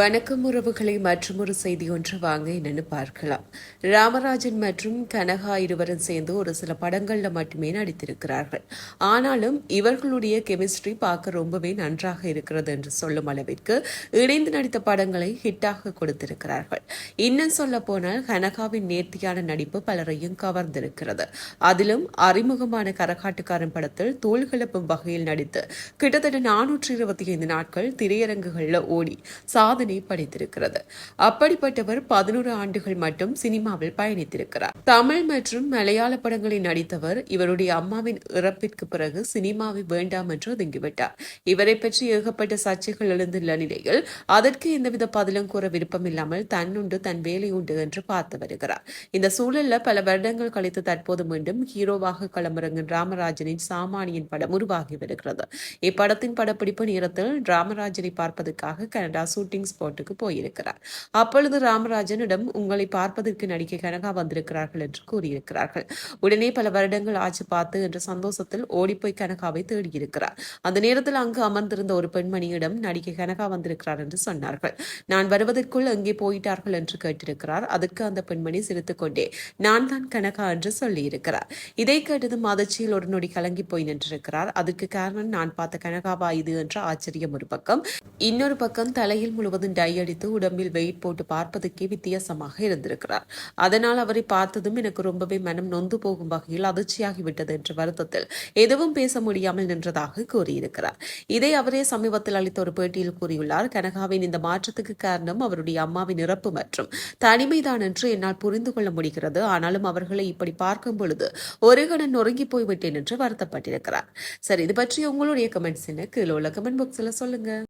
வணக்கம் உறவுகளை மற்றொரு செய்தி ஒன்று வாங்க என்னன்னு பார்க்கலாம். ராமராஜன் மற்றும் கனகா இருவரும் சேர்ந்து ஒரு சில படங்கள்ல மட்டுமே நடித்திருக்கிறார்கள். ஆனாலும் இவர்களுடைய கெமிஸ்ட்ரி பார்க்க ரொம்பவே நன்றாக இருக்கிறது என்று சொல்லும் அளவிற்கு இணைந்து நடித்த படங்களை ஹிட்டாக கொடுத்திருக்கிறார்கள். இன்னும் சொல்ல போனால் கனகாவின் நேர்த்தியான நடிப்பு பலரையும் கவர்ந்திருக்கிறது. அதிலும் அறிமுகமான கரகாட்டுக்காரன் படத்தில் தோல் கிளப்பும் வகையில் நடித்து கிட்டத்தட்ட நானூற்றி இருபத்தி ஐந்து நாட்கள் திரையரங்குகளில் ஓடி சாதனை படைத்திருக்கிறது. அப்படிப்பட்டவர் பதினோரு ஆண்டுகள் மட்டும் சினிமாவில் பயணித்திருக்கிறார். தமிழ் மற்றும் மலையாள படங்களில் நடித்தவர் இவருடைய அம்மாவின் இறப்பிற்கு பிறகு சினிமாவை வேண்டாம் என்று ஒதுங்கிவிட்டார். இவரை பற்றி ஏகப்பட்ட சர்ச்சைகள் எழுந்துள்ள நிலையில் அதற்கு எந்தவித பதிலும் கூற விருப்பமில்லாமல் தன்னுண்டு தன் வேலை உண்டு என்று பார்த்து வருகிறார். இந்த சூழல்ல பல வருடங்கள் கழித்து தற்போது மீண்டும் ஹீரோவாக களமிறங்கும் ராமராஜனின் சாமானியின் படம் உருவாகி வருகிறது. இப்படத்தின் படப்பிடிப்பு நேரத்தில் ராமராஜனை பார்ப்பதற்காக கனடா ஷூட்டிங் ஸ்பாட்டுக்கு போயிருக்கிறார். அப்பொழுது ராமராஜனிடம் உங்களை பார்ப்பதற்கு நடிகை கனகா வந்திருக்கிறார்கள் என்று கூறியிருக்கிறார்கள். உடனே பல வருடங்கள் ஆச்சு பார்த்து என்ற சந்தோஷத்தில் ஓடிப்போய் கனகாவை தேடியிருக்கிறார். அந்த நேரத்தில் அங்கு அமர்ந்திருந்த ஒரு பெண்மணியிடம் நடிகை கனகா வந்திருக்கிறார் என்று சொன்னார்கள். நான் வருவதற்குள் எங்கே போயிட்டார்கள் என்று கேட்டிருக்கிறார். அதற்கு அந்த பெண்மணி சிரித்துக் கொண்டே நான் தான் கனகா என்று சொல்லியிருக்கிறார். இதை கேட்டதும் அதிர்ச்சியில் ஒரு நொடி கலங்கி போய் நின்றிருக்கிறார். அதற்கு காரணம் நான் பார்த்த கனகாவா இது என்ற ஆச்சரியம் ஒரு பக்கம். இன்னொரு பக்கம் தலையில் முழுவதும் டை அடித்து உடம்பில் வெயிட் போட்டு பார்ப்பதற்கே வித்தியாசமாக இருந்திருக்கிறார். அதனால் அவரை பார்த்ததும் எனக்கு ரொம்பவே மனம் நொந்து போகும் வகையில் அதிர்ச்சியாகிவிட்டது என்ற வருத்தத்தில் எதுவும் பேச முடியாமல் நின்றதாக கூறியிருக்கிறார். இதை அவரே சமீபத்தில் அளித்த ஒரு பேட்டியில் கூறியுள்ளார். கனகாவின் இந்த மாற்றத்துக்கு காரணம் அவருடைய அம்மாவின் இறப்பு மற்றும் தனிமைதான் என்று என்னால் புரிந்து கொள்ள முடிகிறது. ஆனாலும் அவர்களை இப்படி பார்க்கும் பொழுது ஒரு கணன் நொறுங்கி போய்விட்டேன் என்று வருத்தப்பட்டிருக்கிறார். சரி இது பற்றி உங்களுடைய கமெண்ட்ஸ் என்ன? கீழே உள்ள கமெண்ட் பாக்ஸில் சொல்லுங்க.